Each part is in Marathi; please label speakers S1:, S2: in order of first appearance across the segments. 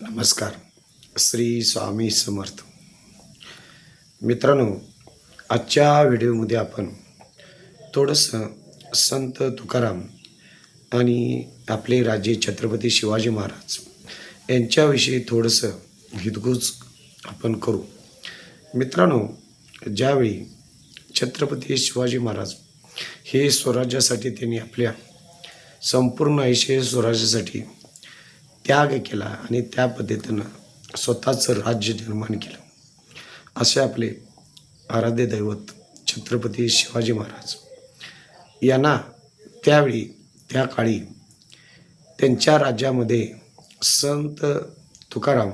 S1: नमस्कार. श्री स्वामी समर्थ. मित्रांनो आजच्या व्हिडिओमध्ये आपण थोडंसं संत तुकाराम आणि आपले राजे छत्रपती शिवाजी महाराज यांच्याविषयी थोडंसं हितगुज आपण करू. मित्रांनो ज्यावेळी छत्रपती शिवाजी महाराज हे स्वराज्यासाठी त्यांनी आपल्या संपूर्ण आयुष्य स्वराज्यासाठी त्याग केला आणि त्या पद्धतीनं स्वतःचं राज्य निर्माण केलं. असे आपले आराध्य दैवत छत्रपती शिवाजी महाराज. यांना त्यावेळी त्या काळी त्यांच्या राज्यामध्ये संत तुकाराम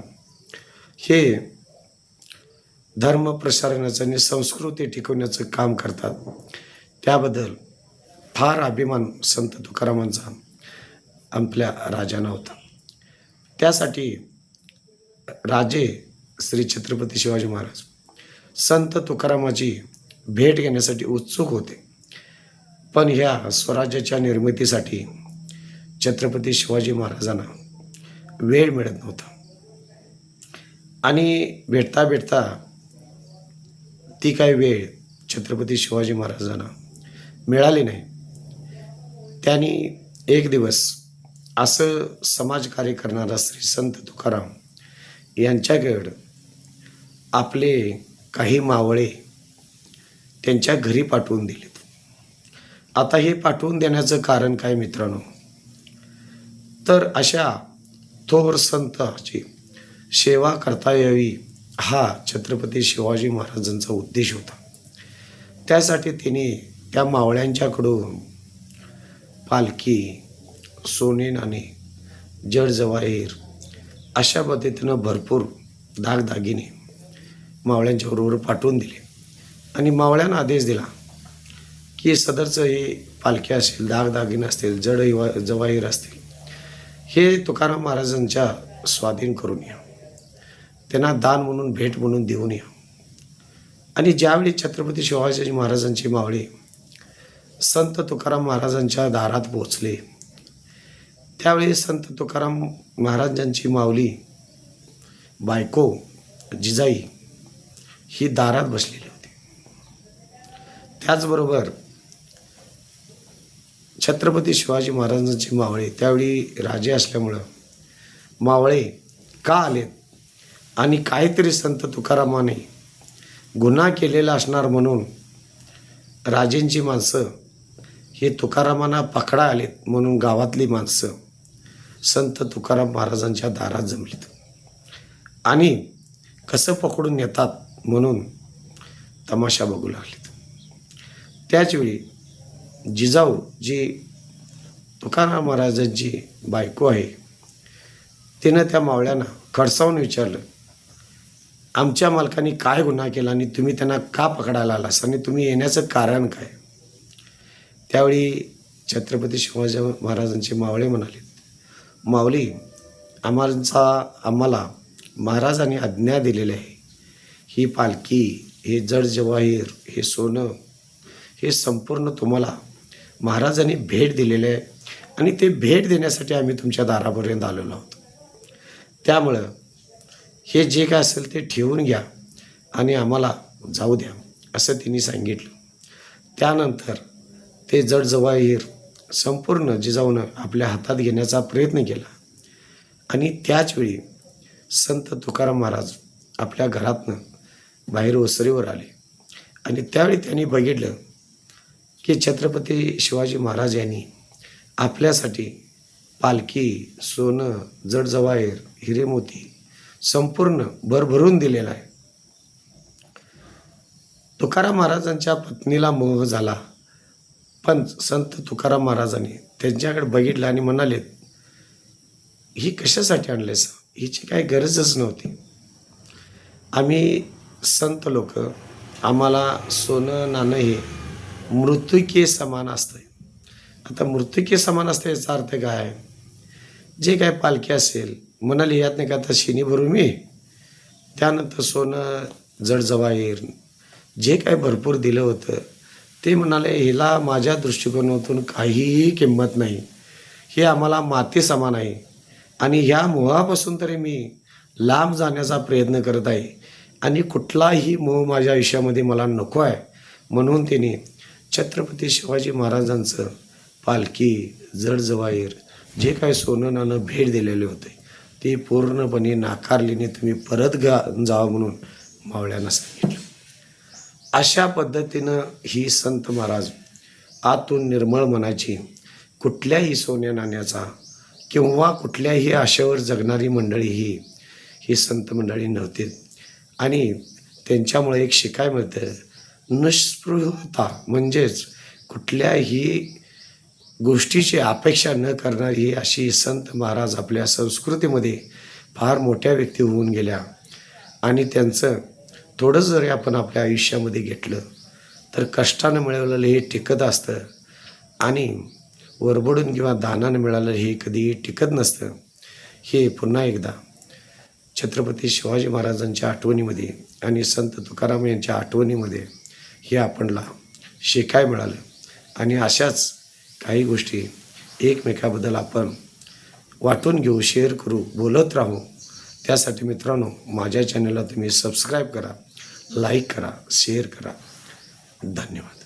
S1: हे धर्म प्रसारणाचं आणि संस्कृती टिकवण्याचं काम करतात. त्याबद्दल फार अभिमान संत तुकारामांचा आपल्या राजांना होता. त्यासाठी राजे श्री छत्रपती शिवाजी महाराज संत तुकारामाची भेट घेण्यासाठी उत्सुक होते. पण ह्या स्वराज्याच्या निर्मितीसाठी छत्रपती शिवाजी महाराजांना वेळ मिळत नव्हता. आणि भेटता भेटता ती काय वेळ छत्रपती शिवाजी महाराजांना मिळाली नाही. त्यांनी एक दिवस असं समाजकार्य करणारा श्री संत तुकाराम यांच्याकडं आपले काही मावळे त्यांच्या घरी पाठवून दिलेत. आता हे पाठवून देण्याचं कारण काय मित्रांनो? तर अशा थोर संताची सेवा करता यावी हा छत्रपती शिवाजी महाराजांचा उद्देश होता. त्यासाठी त्यांनी त्या मावळ्यांच्याकडून पालखी सोने नाणे जड जवाहीर अशा पद्धतीनं भरपूर दागदागिने मावळ्यांच्या बरोबर पाठवून दिले. आणि मावळ्यांना आदेश दिला की सदरचं हे पालखे असेल दागदागिने असतील जड इवा- जवाहीर असतील हे तुकाराम महाराजांच्या स्वाधीन करून या. त्यांना दान म्हणून भेट म्हणून देऊन या. आणि ज्यावेळी छत्रपती शिवाजी महाराजांची मावळे संत तुकाराम महाराजांच्या दारात पोचले त्यावेळी संत तुकाराम महाराजांची माऊली बायको जिजाई ही दारात बसलेली होती. त्याचबरोबर छत्रपती शिवाजी महाराजांची मावळे त्यावेळी राजे असल्यामुळं मावळे का आलेत आणि काहीतरी संत तुकारामाने गुन्हा केलेला असणार म्हणून राजेंची माणसं हे तुकारामांना पकडा आलेत म्हणून गावातली माणसं संत तुकाराम महाराजांच्या दारात जमलीत. आणि कसं पकडून येतात म्हणून तमाशा बघू लागलेत. त्याचवेळी जिजाऊ जी तुकाराम महाराजांची बायको आहे तिनं त्या मावळ्यांना खडसावून विचारलं आमच्या मालकाने काय गुन्हा केला आणि तुम्ही त्यांना का पकडायला आलास आणि तुम्ही येण्याचं कारण काय? त्यावेळी छत्रपती शिवाजी महाराजांचे मावळे म्हणाले माऊली आम्हाचा आम्हाला महाराजांनी आज्ञा दिलेली आहे. ही पालखी हे जड जवाहीर हे सोनं हे संपूर्ण तुम्हाला महाराजांनी भेट दिलेले आहे आणि ते भेट देण्यासाठी आम्ही तुमच्या दारापर्यंत आलेलो आहोत. त्यामुळं हे जे काय असेल ते ठेवून घ्या आणि आम्हाला जाऊ द्या असं तिने सांगितलं. त्यानंतर ते जड जवाहीर संपूर्ण जिजाऊनं आपल्या हातात घेण्याचा प्रयत्न केला. आणि त्याचवेळी संत तुकाराम महाराज आपल्या घरातनं बाहेर ओसरीवर आले. आणि त्यावेळी त्यांनी बघितलं की छत्रपती शिवाजी महाराज यांनी आपल्यासाठी पालखी सोनं जडजवाहेर हिरेमोती हिरे मोती संपूर्ण भरभरून दिलेला आहे. तुकाराम महाराजांच्या पत्नीला मोह झाला. पण संत तुकाराम महाराजांनी त्यांच्याकडे बघितलं आणि म्हणाले ही कशासाठी आणलेस हिची काही गरजच नव्हती. आम्ही संत लोक आम्हाला सोनं नाणं हे मृत्युके समान असतं आता मृत्युके समान असतं याचा अर्थ काय? आहे जे काय पालखी असेल म्हणाली यात नाही का आता शिनी भरू मी त्यानंतर सोनं जडजवाहीर जे काय भरपूर दिलं होतं ते म्हणाले हिला माझ्या दृष्टिकोनातून काहीही किंमत नाही. हे आम्हाला माती समान आहे. आणि ह्या मोहापासून तरी मी लांब जाण्याचा प्रयत्न करत आहे. आणि कुठलाही मोह माझ्या आयुष्यामध्ये मला नको आहे. म्हणून तिने छत्रपती शिवाजी महाराजांचं पालखी जडजवाईर जे काय सोनं नाणं भेट दिलेले होते ते पूर्णपणे नाकारलीने तुम्ही परत गा जावं म्हणून मावळ्यांना सांगितलं. अशा पद्धतीनं ही संत महाराज आतून निर्मळ मनाची कुठल्याही सोन्या नाण्याचा किंवा कुठल्याही आशेवर जगणारी मंडळी ही ही संत मंडळी नव्हती. आणि त्यांच्यामुळे एक शिकाय मिळतं. निस्पृहता म्हणजेच कुठल्याही गोष्टीची अपेक्षा न करणारी अशी संत महाराज आपल्या संस्कृतीमध्ये फार मोठ्या व्यक्ती होऊन गेल्या. आणि त्यांचं थोडं जरी आपण आपल्या आयुष्यामध्ये घेतलं तर कष्टानं मिळवलेलं हे टिकत असतं. आणि वरबडून किंवा दानानं मिळालं हे कधीही टिकत नसतं. हे पुन्हा एकदा छत्रपती शिवाजी महाराजांच्या आठवणीमध्ये आणि संत तुकाराम यांच्या आठवणीमध्ये हे आपणला शिकाय मिळालं. आणि अशाच काही गोष्टी एकमेकाबद्दल आपण वाटून घेऊ शेअर करू बोलत राहू. त्यासाठी मित्रांनो माझ्या चॅनलला तुम्ही सबस्क्राईब करा लाईक करा शेअर करा. धन्यवाद.